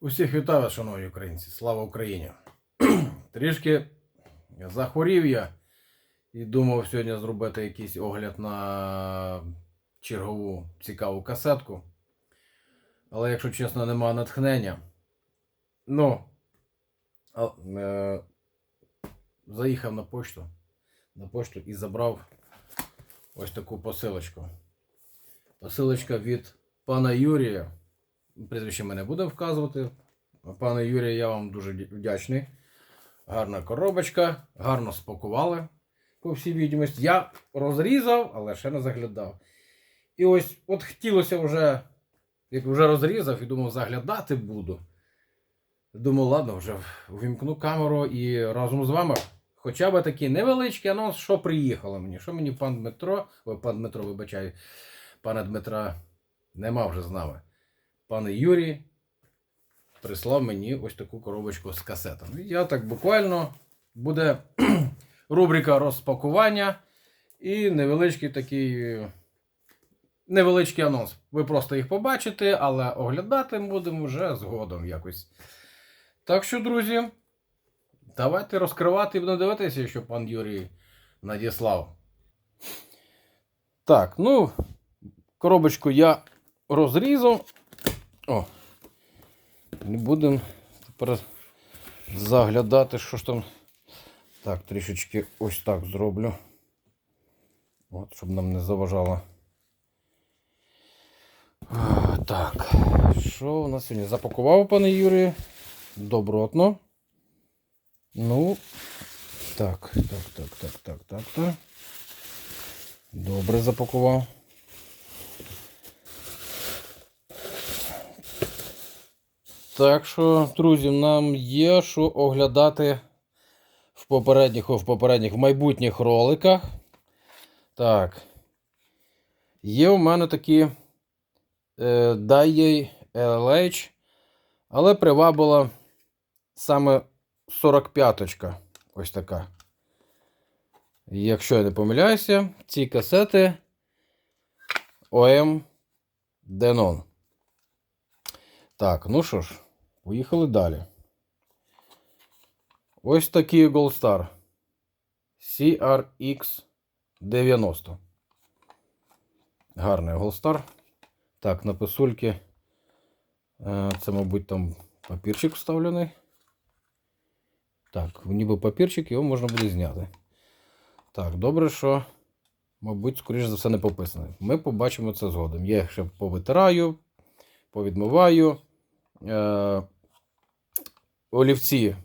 Усіх вітаю, шановні українці. Слава Україні! Трішки захворів я і думав сьогодні зробити якийсь огляд на чергову цікаву касетку. Але, якщо чесно, нема натхнення. Ну, а, е, заїхав на пошту, на пошту і забрав ось таку посилочку. Посилочка від пана Юрія. Прізвище мене буде вказувати. Пане Юрію, я вам дуже вдячний. Гарна коробочка, гарно спакували по всій відомості. Я розрізав, але ще не заглядав. І ось от хотілося вже, як вже розрізав і думав, заглядати буду. Думав, ладно, вже увімкну камеру і разом з вами хоча б такий невеличкий анонс, що приїхало мені. Що мені пан Дмитро, ой, пан Дмитро, вибачаю, пана Дмитра нема вже з нами. Пан Юрій прислав мені ось таку коробочку з касетами. Я так буквально буде рубрика розпакування і невеличкий такий невеличкий анонс. Ви просто їх побачите, але оглядати будемо вже згодом якось. Так що, друзі, давайте розкривати і будемо дивитися, що пан Юрій надіслав. Так, ну, коробочку я розрізав. О. Не будемо тепер заглядати, що ж там. Так, трішечки ось так зроблю. От, щоб нам не заважало. А, Так, що у нас сьогодні? Запакував, пане Юрію. Добротно. Ну, так, так, так, так, так, так, так. Добре запакував. Так що, друзі, нам є що оглядати в попередніх, в попередніх, в майбутніх роликах. Так. Є у мене такі е, LH, але привабила саме 45-очка. Ось така. Якщо я не помиляюся, ці касети OM Denon. Так, ну що ж, поїхали далі. Ось такий Gold Star. CRX 90. Гарний Gold Star. Так, на писульки. е, Це, мабуть, там папірчик вставлений. Так, ніби папірчик, його можна буде зняти. Так, добре, що, мабуть, скоріш за все, не пописаний. Ми побачимо це згодом. Я ще повитираю, повідмиваю. Олівці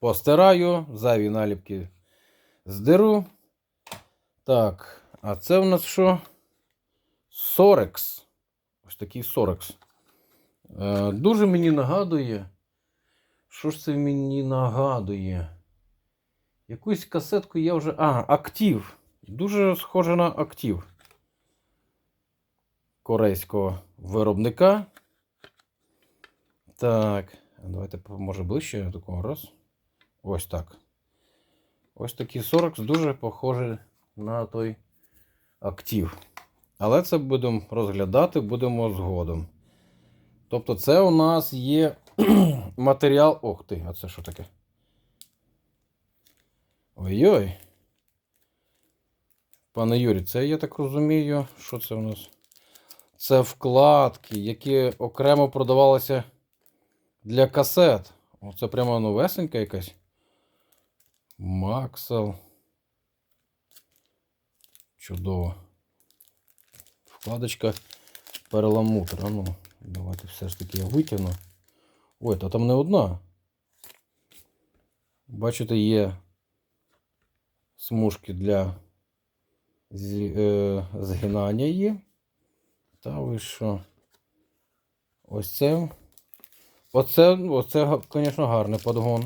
постираю, зайві наліпки здеру. Так, а це в нас що? Сорекс. Ось такий Сорекс. Е, дуже мені нагадує. Що ж це мені нагадує? Якусь касетку я вже. А, актив. Дуже схоже на актив корейського виробника. Так, давайте може ближче такого раз. Ось так. Ось такий 40 дуже похожий на той актив. Але це будемо розглядати, будемо згодом. Тобто, це у нас є матеріал. Ох ти, а це що таке? Ой-ой. Пане Юрій, це я так розумію, що це у нас? Це вкладки, які окремо продавалися для касет. Оце прямо новесенька якась. Максел. Чудово. Вкладочка перламутр. А ну, давайте все ж таки я витягну. Ой, та там не одна. Бачите, є смужки для е, згинання є. Та ви що? Ось це. Оце, оце, звісно, гарний подгон.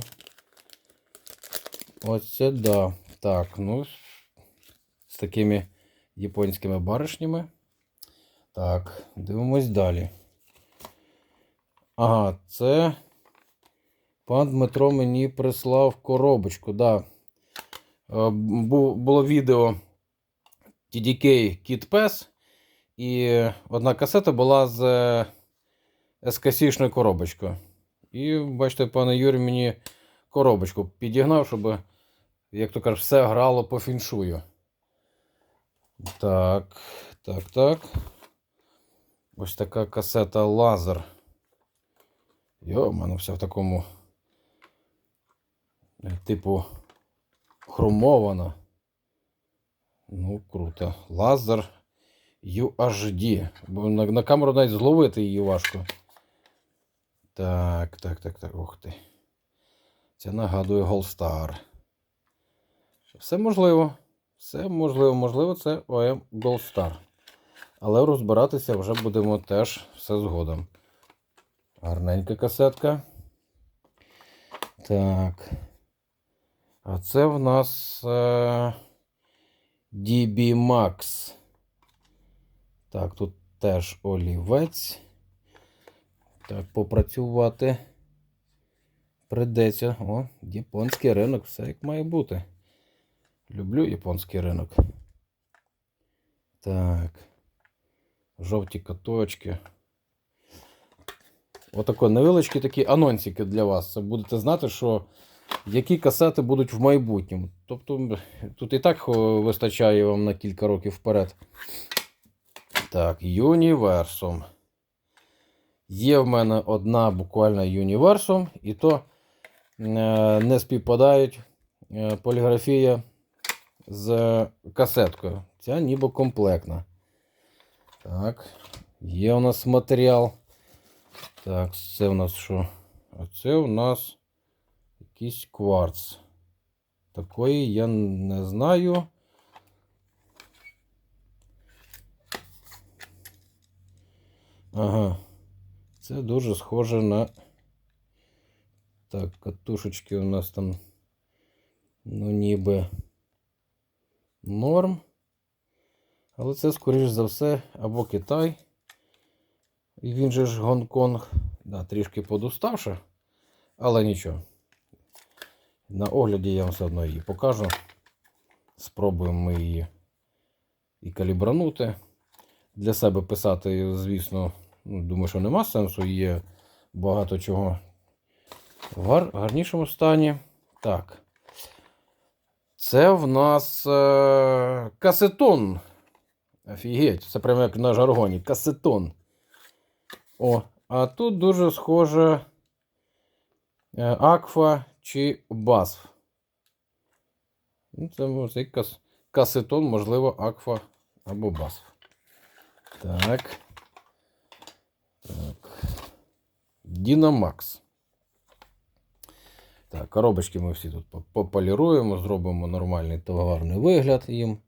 Оце да. Так, ну. З такими японськими баришнями. Так, дивимось далі. Ага, це пан Дмитро мені прислав коробочку. Да. Е, Було відео TDK Kit Pass. І одна касета була з Коробочку. І бачите, пане Юрій мені коробочку підігнав, щоб, як то кажуть, все грало по фіншую. Так, так, так. Ось така касета лазер. Йо, в мене все в такому. Типу хромована. Ну, круто. Лазер UHD. Бо на, на камеру навіть зловити її важко. Так, так, так, так. Ух ти. Це нагадує Goldstar. Все можливо. Все можливо, можливо, це OM Goldstar. Але розбиратися вже будемо теж все згодом. Гарненька касетка. Так. А це в нас е, DB Max. Так, тут теж олівець. Так, попрацювати. Придеться. О, японський ринок, все як має бути. Люблю японський ринок. Так. Жовті каточки. Отако невеличкі такі анонсики для вас. Це будете знати, що які касети будуть в майбутньому. Тобто тут і так вистачає вам на кілька років вперед. Так, Юніверсум. Є в мене одна буквально Юніверсум, і то е, не співпадають е, поліграфія з касеткою. Ця ніби комплектна. Так, є у нас матеріал. Так, це у нас що? А це у нас якийсь кварц. Такої я не знаю. Ага. Це дуже схоже на. Так, катушечки у нас там. Ну, ніби норм. Але це, скоріш за все, або Китай. І він же ж Гонконг. Да, трішки подуставши. Але нічого. На огляді я вам все одно її покажу. Спробуємо ми її і калібранути. Для себе писати, звісно, думаю, що нема сенсу. Є багато чого в гар- гарнішому стані. Так. Це в нас е- касетон. Офігеть, це прямо як на жаргоні. Касетон. О, а тут дуже схоже е, Акфа чи Басф. Ну, це може кас... касетон, можливо, Акфа або Басф. Так. Дінамакс. Так, коробочки ми всі тут пополіруємо, зробимо нормальний товарний вигляд їм.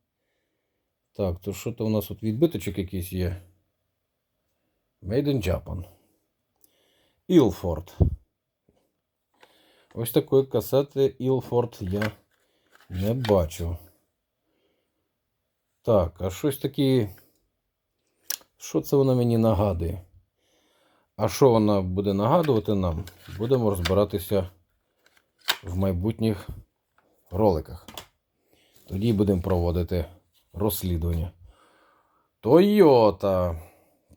Так, то що то у нас тут відбиточок якийсь є? Made in Japan. Ilford. Ось такої касети Ilford я не бачу. Так, а щось таке. Що це вона мені нагадує? А що вона буде нагадувати нам? Будемо розбиратися в майбутніх роликах. Тоді будемо проводити розслідування. Тойота.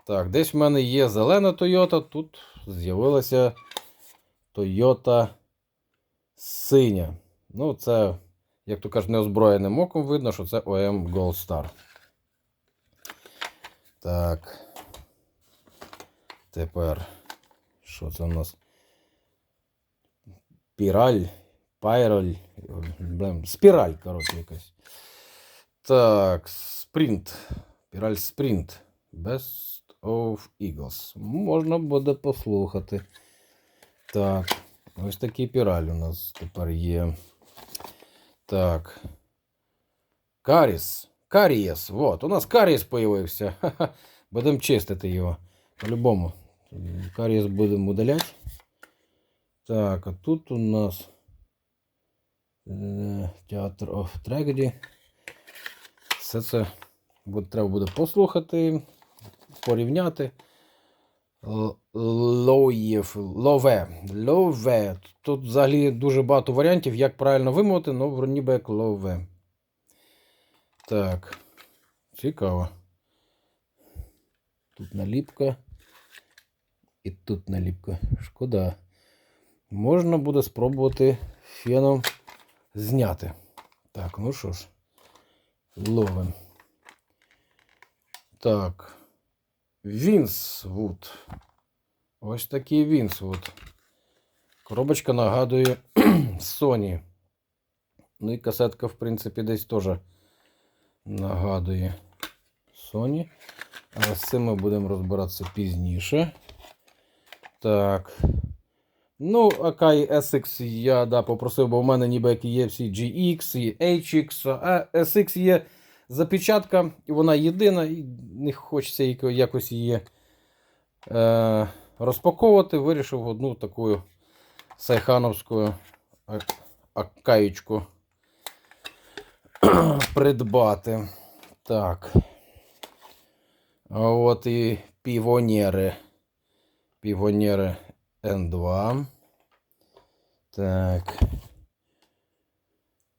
Так, десь в мене є зелена Тойота, тут з'явилася Тойота синя. Ну, це, як то кажуть, неозброєним оком видно, що це OM Gold Star. Так. Тепер, що це у нас? Піраль, пайроль, блем, спіраль, коротше, якась. Так, спринт. Піраль спринт. Best of Eagles. Можна буде послухати. Так, ось такий піраль у нас тепер є. Так. Каріс. Карієс. Вот, у нас карієс появився. Ха-ха. Будемо чистити його. По-любому. Карієс будемо удаляти. Так, а тут у нас Театр of Tragedy. Все це буде, треба буде послухати, порівняти. Лоєв, лове. Лове. Тут взагалі дуже багато варіантів, як правильно вимовити, але ніби як лове. Так. Цікаво. Тут наліпка. І тут наліпка. Шкода. Можна буде спробувати феном зняти. Так, ну що ж, ловим. Так. Вінсвуд. Ось такий Вінсвуд. Коробочка нагадує Sony. Ну і касетка, в принципі, десь теж нагадує Sony. Але з цим ми будемо розбиратися пізніше. Так. Ну, Akai SX я да, попросив, бо в мене ніби є всі GX і HX, а SX є запечатка, і вона єдина, і не хочеться яко- якось її е, розпаковувати. Вирішив одну таку сайхановську а- акаєчку придбати. Так. От і півонєри. Півонєри N2. Так.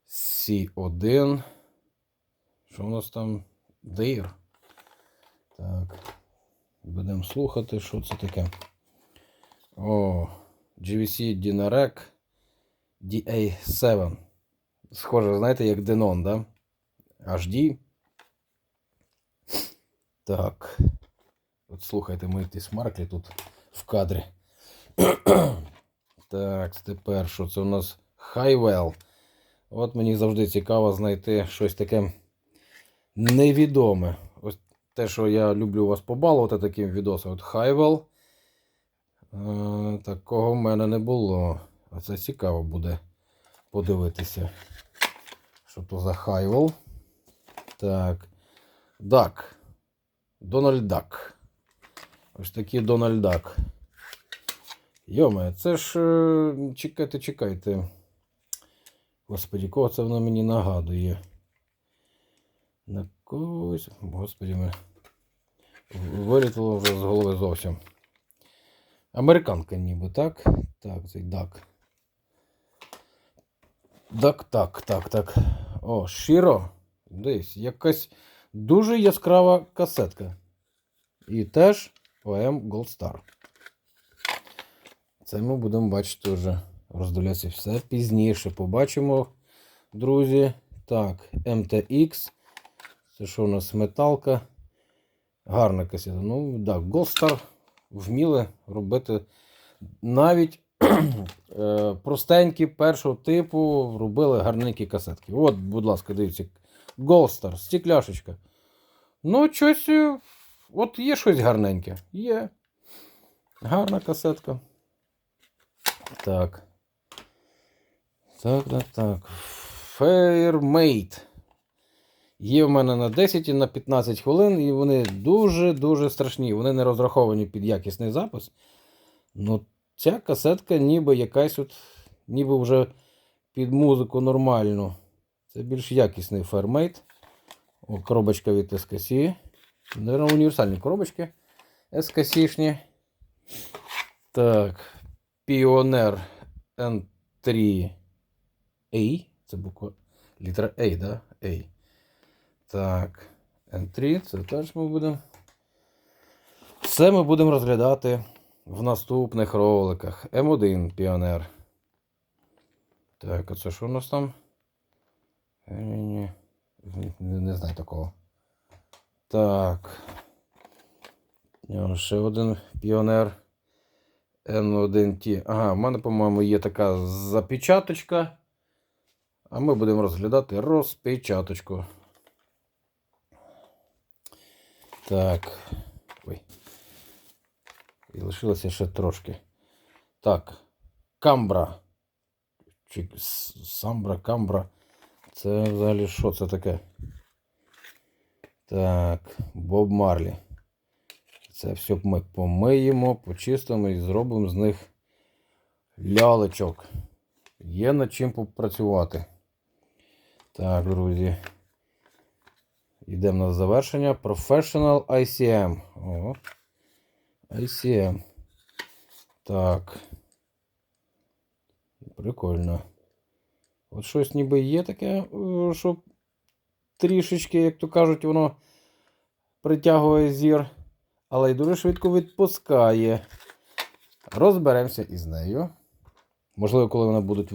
C1. Що у нас там? Дир. Так. Будемо слухати, що це таке. О, GVC Dinarec DA7. Схоже, знаєте, як Denon, да? HD. Так. От слухайте, мої ті смарклі тут в кадрі. так, тепер що це у нас Highwell. От мені завжди цікаво знайти щось таке невідоме. Ось те, що я люблю вас побалувати таким відосом. От Highwell. Е, такого в мене не було. А це цікаво буде подивитися. Що то за Highwell. Так. Дак. Дональд Дак. Ось такий Дональд Дак. Йоме, це ж. е, Чекайте, чекайте. Господі, кого це воно мені нагадує? На когось. Господі, ми. Вилітало вже з голови зовсім. Американка ніби, так? Так, цей Дак. Так, так, так, так. О, Шіро. Десь якась дуже яскрава касетка. І теж ОМ Gold Star. Це ми будемо бачити вже. Роздивлятися все пізніше. Побачимо, друзі. Так, MTX. Це що у нас металка. Гарна касета. Ну, так, Gold Star вміли робити навіть е, простенькі першого типу робили гарненькі касетки. От, будь ласка, дивіться. Голстар, стекляшечка. Ну, щось. От є щось гарненьке. Є. Гарна касетка. Так. Так, так, так. Fairmate. Є в мене на 10 і на 15 хвилин, і вони дуже-дуже страшні. Вони не розраховані під якісний запис. Ну, ця касетка ніби якась от, ніби вже під музику нормальну. Це більш якісний фермейт. Коробочка від SKC. Наверно, універсальні коробочки SKC-шні. Так. Pioneer N3 A. Це буква літера A, да? A. Так. N3. Це теж ми будемо. Все ми будемо розглядати в наступних роликах. М1 Піонер. Так, а це що у нас там? Е, Не, не знаю такого. Так. Ще один піонер. N1T. Ага, в мене, по-моєму, є така запечаточка. А ми будемо розглядати розпечаточку. Так. Ой. І лишилося ще трошки. Так. Камбра. Чи самбра, камбра. Це взагалі що це таке? Так, Боб Марлі. Це все ми помиємо, почистимо і зробимо з них лялечок. Є над чим попрацювати. Так, друзі. Йдемо на завершення. Professional ICM. О. ICM. Так. Прикольно. От щось ніби є таке, е, що трішечки, як то кажуть, воно притягує зір, але й дуже швидко відпускає. розберемося із нею. Можливо, коли вони будуть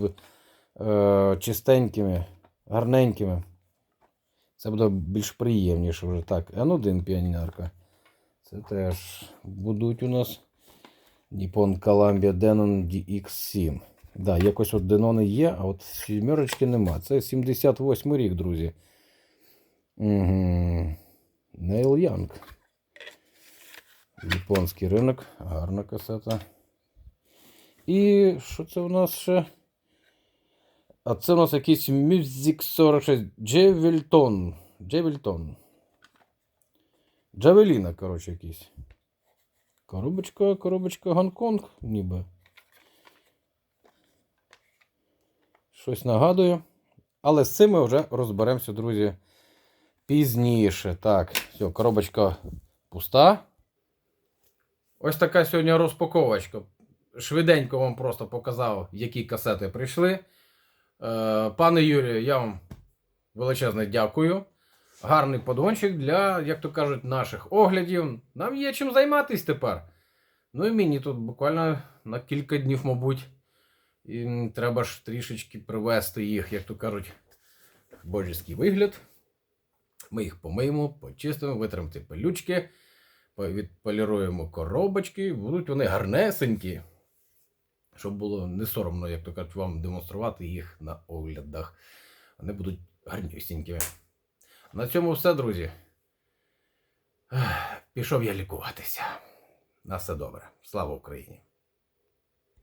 е, чистенькими, гарненькими. Це буде більш приємніше вже. Так, N1 піонерка. Це теж будуть у нас Nippon Columbia Denon DX7. Да, якось от Денони є, а от сімерочки нема. Це 78 рік, друзі. Угу. Нейл Янг. Японський ринок, гарна касета. І що це у нас ще? А це у нас якийсь Music 46 Джевельтон. Джевельтон. Джавеліна, коротше, якийсь. Коробочка, коробочка Гонконг, ніби. Щось нагадує. Але з цим ми вже розберемося, друзі, пізніше. Так, все, коробочка пуста. Ось така сьогодні розпаковочка. Швиденько вам просто показав, які касети прийшли. Е, Пане Юрію, я вам величезне дякую. Гарний подгончик для, як то кажуть, наших оглядів. Нам є чим займатися тепер. Ну і мені тут буквально на кілька днів, мабуть. І треба ж трішечки привести їх, як то кажуть, божеський вигляд. Ми їх помиємо, почистимо, витримо ці пилючки, відполіруємо коробочки, будуть вони гарнесенькі. Щоб було не соромно, як то кажуть, вам демонструвати їх на оглядах. Вони будуть гарнюсінькими. На цьому все, друзі. Пішов я лікуватися. На все добре. Слава Україні!